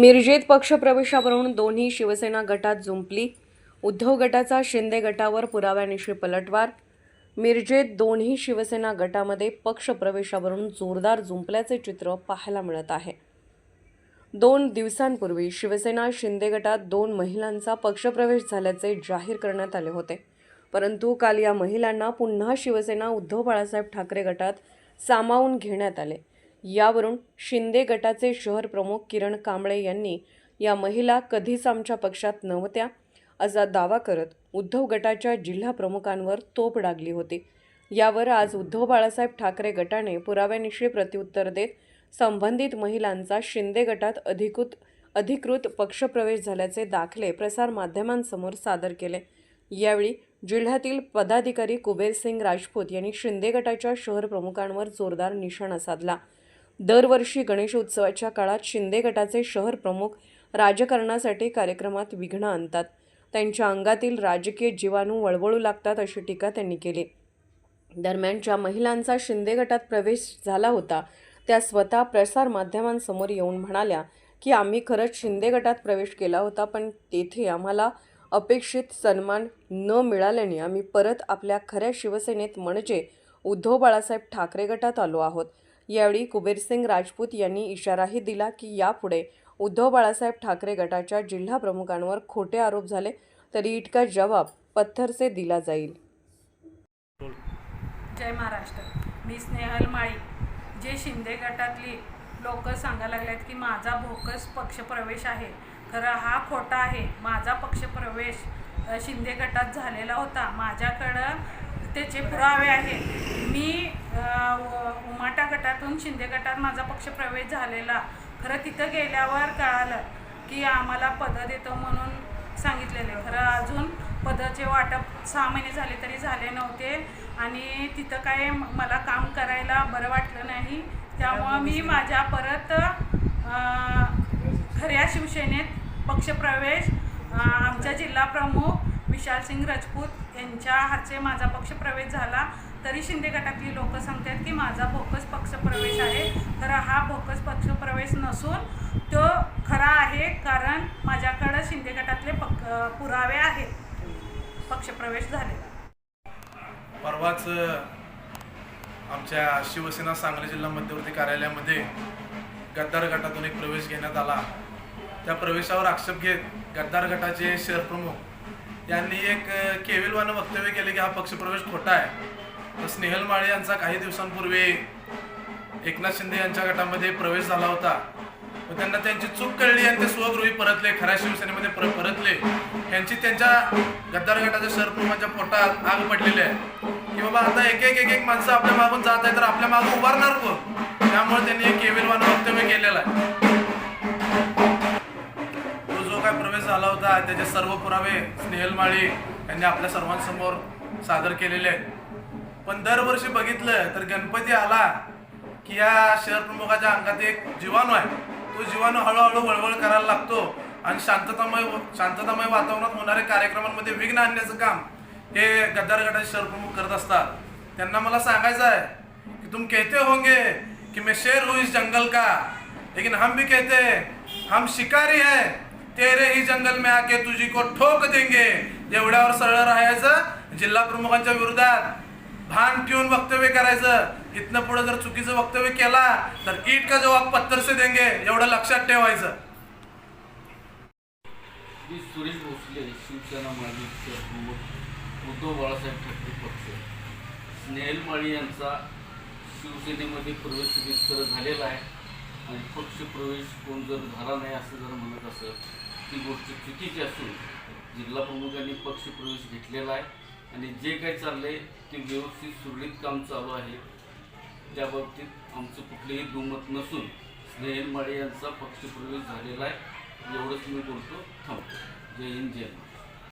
मिरजेत पक्षप्रवेशावरून दोन्ही शिवसेना गटात जुंपली. उद्धव गटाचा शिंदे गटावर पुराव्यानिशी पलटवार. मिरजेत दोन्ही शिवसेना गटामध्ये पक्षप्रवेशावरून जोरदार जुंपल्याचे चित्र पाहायला मिळत आहे. दोन दिवसांपूर्वी शिवसेना शिंदे गटात दोन महिलांचा पक्षप्रवेश झाल्याचे जाहीर करण्यात आले होते. परंतु काल या महिलांना पुन्हा शिवसेना उद्धव बाळासाहेब ठाकरे गटात सामावून घेण्यात आले. यावरून शिंदे गटाचे शहर प्रमुख किरण कांबळे यांनी या महिला कधीच आमच्या पक्षात नव्हत्या असा दावा करत उद्धव गटाच्या जिल्हा प्रमुखांवर तोप डागली होती. यावर आज उद्धव बाळासाहेब ठाकरे गटाने पुराव्यानिशी प्रत्युत्तर देत संबंधित महिलांचा शिंदे गटात अधिकृत अधिकृत पक्षप्रवेश झाल्याचे दाखले प्रसारमाध्यमांसमोर सादर केले. यावेळी जिल्ह्यातील पदाधिकारी कुबेरसिंग राजपूत यांनी शिंदे गटाच्या शहर प्रमुखांवर जोरदार निशाणा साधला. दरवर्षी गणेश उत्सवाच्या काळात शिंदे गटाचे शहर प्रमुख राजकारणासाठी कार्यक्रमात विघ्न आणतात. त्यांच्या अंगातील राजकीय जीवाणू वळवळू लागतात अशी टीका त्यांनी केली. दरम्यान ज्या महिलांचा शिंदे गटात प्रवेश झाला होता त्या स्वतः प्रसारमाध्यमांसमोर येऊन म्हणाल्या की आम्ही खरंच शिंदे गटात प्रवेश केला होता पण तेथे आम्हाला अपेक्षित सन्मान न मिळाल्याने आम्ही परत आपल्या खऱ्या शिवसेनेत म्हणजे उद्धव बाळासाहेब ठाकरे गटात आलो आहोत. यावेळी कुबेरसिंग राजपूत यांनी इशाराही दिला की यापुढे उद्धव बाळासाहेब ठाकरे गटाच्या जिल्हा प्रमुखांवर खोटे आरोप झाले तरी इतका जबाब पत्थरचे दिला जाईल. जय महाराष्ट्र. मी स्नेहल माळी. जे शिंदे गटातली लोक सांगायला लागलेत की माझा भोकस पक्षप्रवेश आहे. खरं हा खोटा आहे. माझा पक्षप्रवेश शिंदे गटात झालेला होता. माझ्याकडं त्याचे पुरावे आहेत. मी उमाटा गटातून शिंदे गटात माझा पक्षप्रवेश झालेला. खरं तिथं गेल्यावर कळालं की आम्हाला पदं देतो म्हणून सांगितलेले. खरं अजून पदाचे वाटप सहा महिने झाले तरी झाले नव्हते आणि तिथं काय मला काम करायला बरं वाटलं नाही. त्यामुळं मी माझ्या परत खऱ्या शिवसेनेत पक्षप्रवेश आमच्या जिल्हा प्रमुख विशाल सिंग राजपूत यांच्या हातचे माझा पक्ष प्रवेश झाला तरी शिंदे गटातली लोक सांगतात की माझा भोकस पक्षप्रवेश आहे. तर हा भोकस पक्षप्रवेश नसून तो खरा आहे कारण माझ्याकडं शिंदे गटातले पक पुरावे आहेत. पक्षप्रवेश झालेला. परवाच आमच्या शिवसेना सांगली जिल्हा मध्यवर्ती कार्यालयामध्ये गद्दार गटातून एक प्रवेश घेण्यात आला. त्या प्रवेशावर आक्षेप घेत गद्दार गटाचे शहर प्रमुख यांनी एक केविलवानं वक्तव्य केले की हा पक्षप्रवेश खोटा आहे. तर स्नेहल माळे यांचा काही दिवसांपूर्वी एकनाथ शिंदे यांच्या गटामध्ये प्रवेश झाला होता. व त्यांना त्यांची चूक कळली आणि ते स्वगृही परतले खऱ्या शिवसेनेमध्ये पर परतले. यांची त्यांच्या गद्दार गटाच्या शहरप्रमुखांच्या पोटात आग पडलेली आहे. की बाबा आता एक एक एक एक माणसं आपल्या मागून जात आहे तर आपल्या मागून उभारणार कोण? त्यामुळे त्यांनी एक केविलवानं वक्तव्य केलेलं आहे. झाला होता त्याचे सर्व पुरावे स्नेहल माळी यांनी आपल्या सर्वांसमोर सादर केलेले आहेत. पण दरवर्षी बघितलं तर गणपती आला की या शहर प्रमुखाच्या अंगात एक जीवाणू आहे. तो जीवाणू हळूहळू वळवळ करायला लागतो आणि शांततामय शांततामय वातावरणात होणाऱ्या कार्यक्रमांमध्ये विघ्न आणण्याचं काम हे गद्दार गटाचे शहर प्रमुख करत असतात. त्यांना मला सांगायचं आहे की तुम कहते होंगे कि मैं शेर हूँ इस जंगल का लेकिन हम भी कहते हैं हम शिकारी है. तेरे ही जंगल में आके तुझी को ठोक देंगे। एवढ्यावर सरळ राहायचं जिल्हा प्रमुखांच्या विरोधात भान ठेवून वक्तव्य करायचं. इथनं पुढे जर चुकीचं वक्तव्य केला तर ईट का जवाब पत्थर से देंगे एवढं लक्षात ठेवायचं. मी सुरेश भोसले शिवसेना माजी उद्धव बाळासाहेब ठाकरे पक्ष. स्नेहल माळी यांचा शिवसेनेमध्ये प्रवेश झालेला आहे. पक्ष प्रवेश कोण जर झाला नाही असं जर म्हणत असं ती गोष्ट चुकीची असून जिल्हा प्रमुखांनी पक्ष प्रवेश घेतलेला आहे आणि जे काही चाललंय ते व्यवस्थित सुरळीत काम चालू आहे. त्या बाबतीत आमचं कुठलेही दुमत नसून स्नेहल माळे यांचा पक्षप्रवेश झालेला आहे. एवढंच मी बोलतो. थांबतो जय हिंद जय